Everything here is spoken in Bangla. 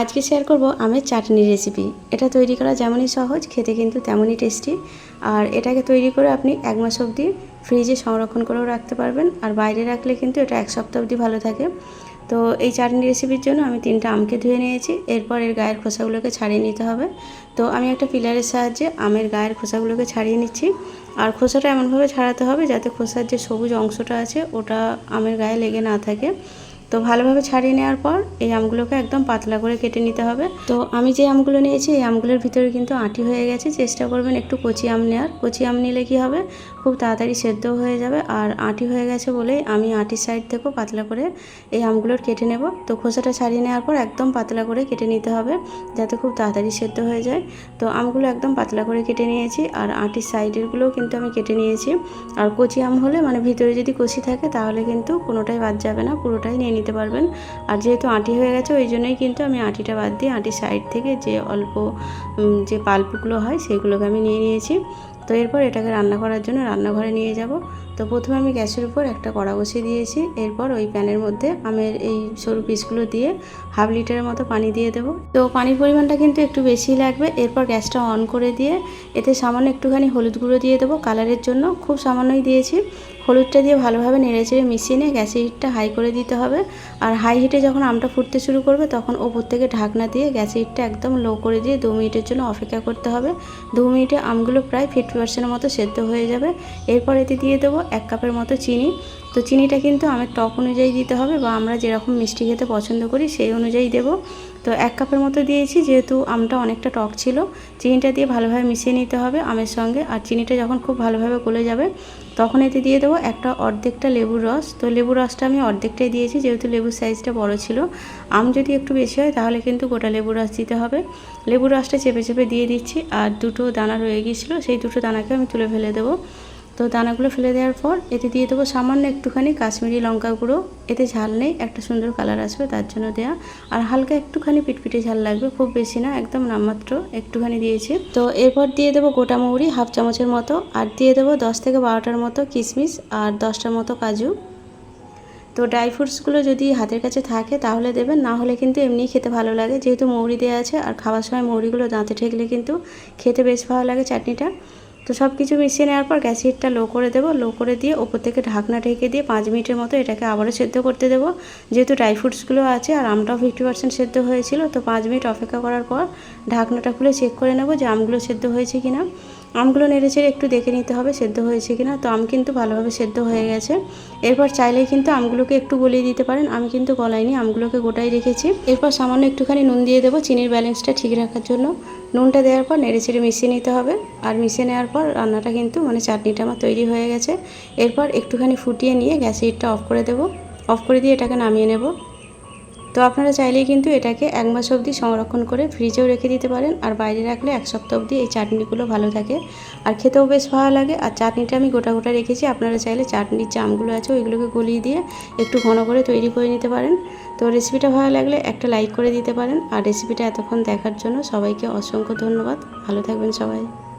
আজকে শেয়ার করব আমের চাটনি রেসিপি এটা তৈরি করা যেমনই সহজ, খেতে কিন্তু তেমনই টেস্টি আর এটাকে তৈরি করে আপনি এক মাস অবধি ফ্রিজে সংরক্ষণ করেও রাখতে পারবেন। আর বাইরে রাখলে কিন্তু এটা এক সপ্তাহ অবধি ভালো থাকে। তো এই চাটনি রেসিপির জন্য আমি তিনটা আমকে ধুয়ে নিয়েছি। এরপর এর গায়ের খোসাগুলোকে ছাড়িয়ে নিতে হবে। তো আমি একটা পিলারের সাহায্যে আমের গায়ের খোসাগুলোকে ছাড়িয়ে নিচ্ছি। আর খোসাটা এমনভাবে ছাড়াতে হবে যাতে খোসার যে সবুজ অংশটা আছে, ওটা আমের গায়ে লেগে না থাকে। তো ভালোভাবে ছাড়িয়ে নেওয়ার পর এই আমগুলোকে একদম পাতলা করে কেটে নিতে হবে। তো আমি যে আমগুলো নিয়েছি, এই আমগুলোর ভিতরে কিন্তু আটি হয়ে গেছে। চেষ্টা করবেন একটু কচি আম নেওয়ার। কচি আম নিলে কি হবে? খুব তাড়াতাড়ি সেদ্ধ হয়ে যাবে। আর আটি হয়ে গেছে বলে আমি আটির সাইড থেকেও পাতলা করে এই আমগুলোর কেটে নেব। তো খোসাটা ছাড়িয়ে নেওয়ার পর একদম পাতলা করে কেটে নিতে হবে, যাতে খুব তাড়াতাড়ি সেদ্ধ হয়ে যায়। তো আমগুলো একদম পাতলা করে কেটে নিয়েছি। আর আটির সাইডেরগুলোও কিন্তু আমি কেটে নিয়েছি। আর কচি আম হলে মানে ভিতরে যদি কচি থাকে তাহলে কিন্তু কোনোটাই বাদ যাবে না, পুরোটাই নিয়ে নিতে পারবেন। আর যেহেতু আঁটি হয়ে গেছে, ওই জন্যই কিন্তু আমি আঁটিটা বাদ দিয়ে, আঁটির সাইড থেকে যে অল্প যে পাল্পগুলো হয়, সেগুলোকে আমি নিয়ে নিয়েছি। তো এরপর এটাকে রান্না করার জন্য রান্নাঘরে নিয়ে যাব। তো প্রথমে আমি গ্যাসের উপর একটা কড়া বসিয়ে দিয়েছি। এরপর ওই প্যানের মধ্যে আমের এই সরু পিসগুলো দিয়ে হাফ লিটারের মতো পানি দিয়ে দেবো। তো পানির পরিমাণটা কিন্তু একটু বেশি লাগবে। এরপর গ্যাসটা অন করে দিয়ে এতে সামান্য একটুখানি হলুদ গুঁড়ো দিয়ে দেবো কালারের জন্য। খুব সামান্যই দিয়েছি। হলুদটা দিয়ে ভালোভাবে নেড়েচেড়ে মিশিয়ে নিয়ে গ্যাসের হিটটা হাই করে দিতে হবে। আর হাই হিটে যখন আমটা ফুটতে শুরু করবে তখন ওপর থেকে ঢাকনা দিয়ে গ্যাসের হিটটা একদম লো করে দিয়ে দু মিনিটের জন্য অপেক্ষা করতে হবে। দু মিনিটে আমগুলো প্রায় ফিফটি পার্সেন্টের মতো সেদ্ধ হয়ে যাবে। এরপর এতে দিয়ে দেবো এক কাপের মতো চিনি। তো চিনিটা কিন্তু আমের টক অনুযায়ী দিতে হবে বা আমরা যেরকম মিষ্টি খেতে পছন্দ করি সেই অনুযায়ী দেবো। তো এক কাপের মতো দিয়েছি, যেহেতু আমটা অনেকটা টক ছিল। চিনিটা দিয়ে ভালোভাবে মিশিয়ে নিতে হবে আমের সঙ্গে। আর চিনিটা যখন খুব ভালোভাবে গলে যাবে, তখন এতে দিয়ে দেবো একটা অর্ধেকটা লেবুর রস। তো লেবুর রসটা আমি অর্ধেকটাই দিয়েছি, যেহেতু লেবুর সাইজটা বড় ছিল। আম যদি একটু বেশি হয়, তাহলে কিন্তু গোটা লেবুর রস দিতে হবে। লেবুর রসটা চেপে চেপে দিয়ে দিচ্ছি, আর দুটো দানা রয়ে গিয়েছিল, সেই দুটো দানাকে আমি তুলে ফেলে দেবো। তো দানাগুলো ফেলে দেওয়ার পর এতে দিয়ে দেবো সামান্য একটুখানি কাশ্মীরি লঙ্কা গুঁড়ো। এতে ঝাল নেই, একটা সুন্দর কালার আসবে তার জন্য দেয়া। আর হালকা একটুখানি পিটপিটে ঝাল লাগবে, খুব বেশি না, একদম নামমাত্র একটুখানি দিয়েছি। তো এরপর দিয়ে দেবো গোটা মৌরি হাফ চামচের মতো, আর দিয়ে দেবো দশ থেকে বারোটার মতো কিশমিশ আর দশটার মতো কাজু। তো ড্রাই ফ্রুটসগুলো যদি হাতের কাছে থাকে তাহলে দেবেন, না হলে কিন্তু এমনিই খেতে ভালো লাগে। যেহেতু মৌরি দেওয়া আছে, আর খাওয়ার সময় মৌরিগুলো দাঁতে ঠেকলে কিন্তু খেতে বেশ ভালো লাগে চাটনিটা। তো সব কিছু মিশিয়ে নেওয়ার পর গ্যাস হিটটা লো করে দেবো। লো করে দিয়ে ওপর থেকে ঢাকনা ঢেকে দিয়ে পাঁচ মিনিটের মতো এটাকে আবারও সেদ্ধ করতে দেবো। যেহেতু ড্রাই ফ্রুটসগুলো আছে আর আমটাও ফিফটি পার্সেন্ট সেদ্ধ হয়েছিল, তো পাঁচ মিনিট অপেক্ষা করার পর ঢাকনাটা খুলে চেক করে নেব যে আমগুলো সেদ্ধ হয়েছে কিনা। আমগুলো নেড়েচেড়ে একটু দেখে নিতে হবে সেদ্ধ হয়েছে কিনা। তো আম কিন্তু ভালোভাবে সেদ্ধ হয়ে গেছে। এরপর চাইলেই কিন্তু আমগুলোকে একটু গলিয়ে দিতে পারেন। আমি কিন্তু গলাইনি, আমগুলোকে গোটাই রেখেছি। এরপর সামান্য একটুখানি নুন দিয়ে দেবো চিনির ব্যালেন্সটা ঠিক রাখার জন্য। নুনটা দেওয়ার পর নেড়েচেড়ে মিশিয়ে নিতে হবে। আর মিশিয়ে নেওয়ার পর রান্নাটা কিন্তু মানে চাটনিটা আমার তৈরি হয়ে গেছে। এরপর একটুখানি ফুটিয়ে নিয়ে গ্যাসের হিটটা অফ করে দেবো। অফ করে দিয়ে এটাকে নামিয়ে নেব। তো আপনারা চাইলেই কিন্তু এটাকে এক মাস অবধি সংরক্ষণ করে ফ্রিজেও রেখে দিতে পারেন, আর বাইরে রাখলে এক সপ্তাহ অবধি এই চাটনিগুলো ভালো থাকে। আর খেতেও বেশ ভালো লাগে। আর চাটনিটা আমি গোটা গোটা রেখেছি, আপনারা চাইলে চাটনির যে আমগুলো আছে ওইগুলোকে গলিয়ে দিয়ে একটু ঘন করে তৈরি করে নিতে পারেন। তো রেসিপিটা ভালো লাগলে একটা লাইক করে দিতে পারেন। আর রেসিপিটা এতক্ষণ দেখার জন্য সবাইকে অসংখ্য ধন্যবাদ। ভালো থাকবেন সবাই।